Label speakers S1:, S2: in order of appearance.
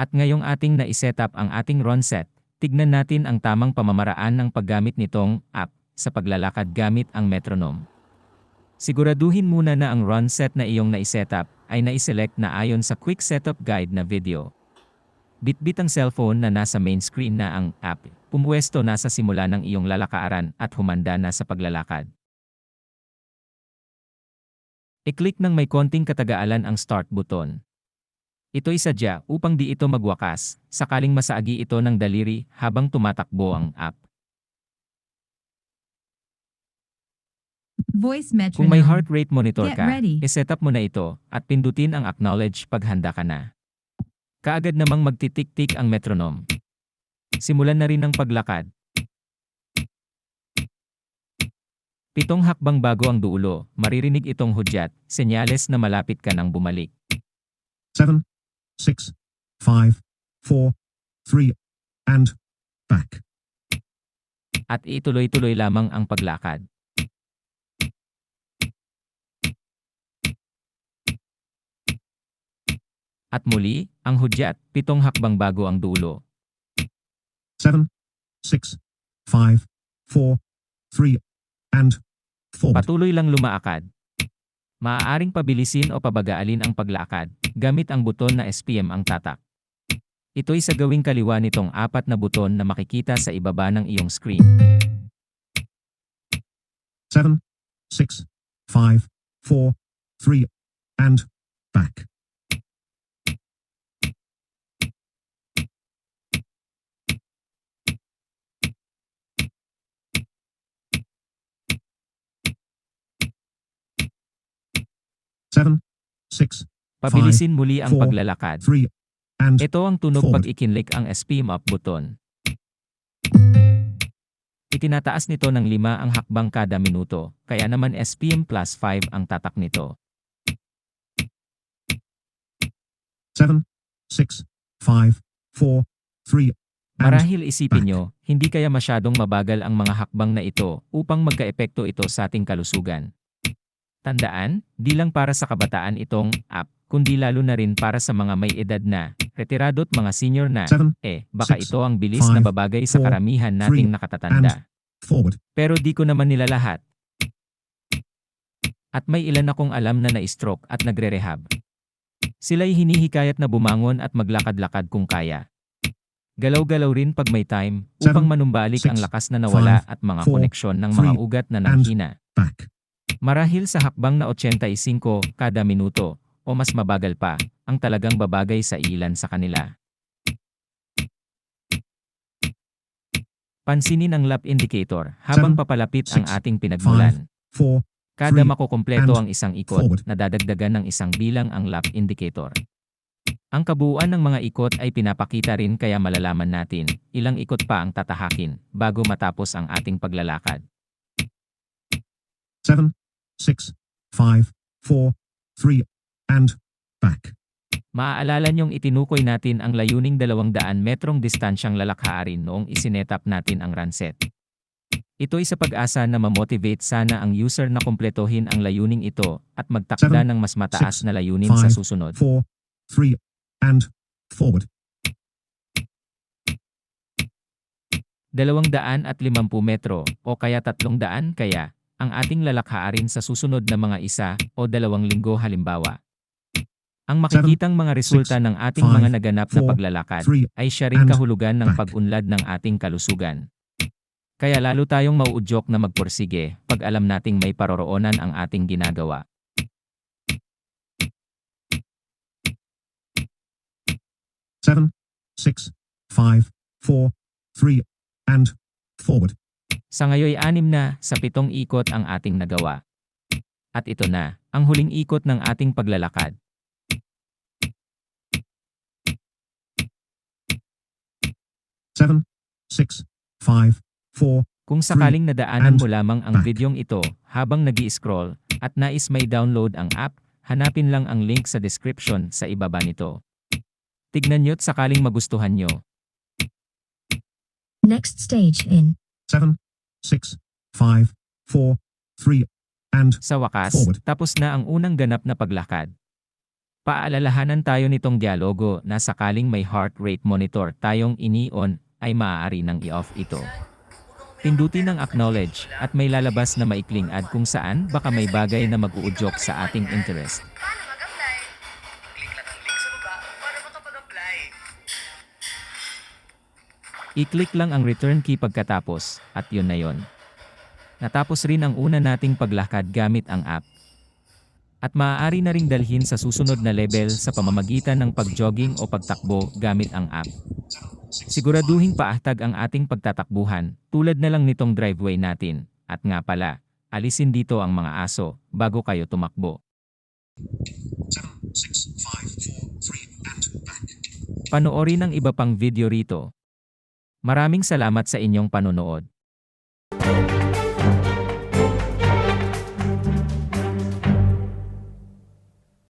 S1: At ngayong ating na-setup ang ating run set, tignan natin ang tamang pamamaraan ng paggamit nitong app sa paglalakad gamit ang metronome. Siguraduhin muna na ang run set na iyong na-setup ay na-select na ayon sa quick setup guide na video. Bitbit ang cellphone na nasa main screen na ang app, pumwesto na sa simula ng iyong lalakaaran at humanda na sa paglalakad. I-click ng may konting katagaalan ang start button. Ito'y sadya upang di ito magwakas, sakaling masaagi ito ng daliri habang tumatakbo ang app.
S2: Voice metronome.
S1: Kung may heart rate monitor
S2: Get
S1: ka, iset up mo na ito at pindutin ang acknowledge pag handa ka na. Kaagad namang magtitik-tik ang metronome. Simulan na rin ang paglakad. Pitong hakbang bago ang duulo, maririnig itong hudyat, senyales na malapit ka nang bumalik.
S3: seven, six, five, four, three, and back.
S1: At ituloy-tuloy lamang ang paglakad. At muli, ang hudyat, pitong hakbang bago ang dulo.
S3: Seven, six, five, four, three, and forward.
S1: Patuloy lang lumaakad. Maaaring pabilisin o pabagaalin ang paglakad gamit ang buton na SPM ang tatak. Ito'y sa gawing kaliwa nitong apat na buton na makikita sa ibaba ng iyong screen.
S3: Seven, six, five, four, three, and back. Seven, six,
S1: Pabilisin muli ang paglalakad. Ito ang tunog pag ikinlik ang SPM up button. Itinataas nito ng 5 ang hakbang kada minuto, kaya naman SPM plus 5 ang tatak nito.
S3: seven, six, five, four, three, and
S1: Marahil isipin nyo, hindi kaya masyadong mabagal ang mga hakbang na ito upang magkaepekto ito sa ating kalusugan. Tandaan, di lang para sa kabataan itong app, kundi lalo na rin para sa mga may edad na, retirado't mga senior na,
S3: seven,
S1: eh, baka
S3: six,
S1: ito ang bilis na
S3: five,
S1: babagay sa
S3: four,
S1: karamihan nating
S3: three,
S1: nakatatanda. Pero di ko naman nila lahat. At may ilan akong alam na na-stroke at nagre-rehab. Sila'y hinihikayat na bumangon at maglakad-lakad kung kaya. Galaw-galaw rin pag may time upang manumbalik ang lakas na nawala at mga koneksyon ng mga ugat na nanghina. Marahil sa hakbang na 85 kada minuto o mas mabagal pa, ang talagang babagay sa ilan sa kanila. Pansinin ang lap indicator habang papalapit ang ating pinagmulan. Kada makukumpleto ang isang ikot, nadadagdagan ng isang bilang ang lap indicator. Ang kabuuan ng mga ikot ay pinapakita rin kaya malalaman natin ilang ikot pa ang tatahakin bago matapos ang ating paglalakad.
S3: seven, six, five, four, three, and back.
S1: Maaalala niyong itinukoy natin ang layuning 200 metrong distansyang lalakhaarin noong isinetap natin ang run set. Ito'y sa pag-asa na mamotivate sana ang user na kumpletuhin ang layuning ito at magtakda
S3: Seven,
S1: ng mas mataas
S3: six,
S1: na layunin sa susunod.
S3: Four, three, and forward.
S1: 250 metro o kaya 300 kaya ang ating lalakhaarin sa susunod na mga isa o dalawang linggo halimbawa. Ang makikitang mga resulta ng ating mga naganap na paglalakad ay siya rin kahulugan ng pag-unlad ng ating kalusugan. Kaya lalo tayong mauudyok na magpursige pag alam nating may paroroonan ang ating ginagawa.
S3: seven, six, five, four, three, and forward.
S1: Sa ngayoy anim na sa pitong ikot ang ating nagawa. At ito na, ang huling ikot ng ating paglalakad.
S3: Seven, six, five, four,
S1: Kung sakaling nadaanan mo lamang ang
S3: back.
S1: videong ito habang nag scroll at nais may download ang app, hanapin lang ang link sa description sa ibaba nito. Tignan nyo't sakaling magustuhan nyo.
S4: Next stage in
S3: seven, six, five, four, three, and
S1: Sa wakas,
S3: Forward.
S1: tapos na ang unang ganap na paglakad. Paalalahanan tayo nitong dialogo na sakaling may heart rate monitor tayong ini-on ay maaari nang i-off ito. Pindutin ang acknowledge at may lalabas na maikling ad kung saan baka may bagay na mag-uudyok sa ating interest. I-click lang ang return key pagkatapos at yun na yon. Natapos rin ang una nating paglakad gamit ang app. At maaari na ring dalhin sa susunod na level sa pamamagitan ng pag-jogging o pagtakbo gamit ang app. Siguraduhin paahtag ang ating pagtatakbuhan, tulad na lang nitong driveway natin. At nga pala, alisin dito ang mga aso bago kayo tumakbo.
S3: 7, 6, 5, 4, 3, and back.
S1: Panoorin ang iba pang video rito. Maraming salamat sa inyong panonood.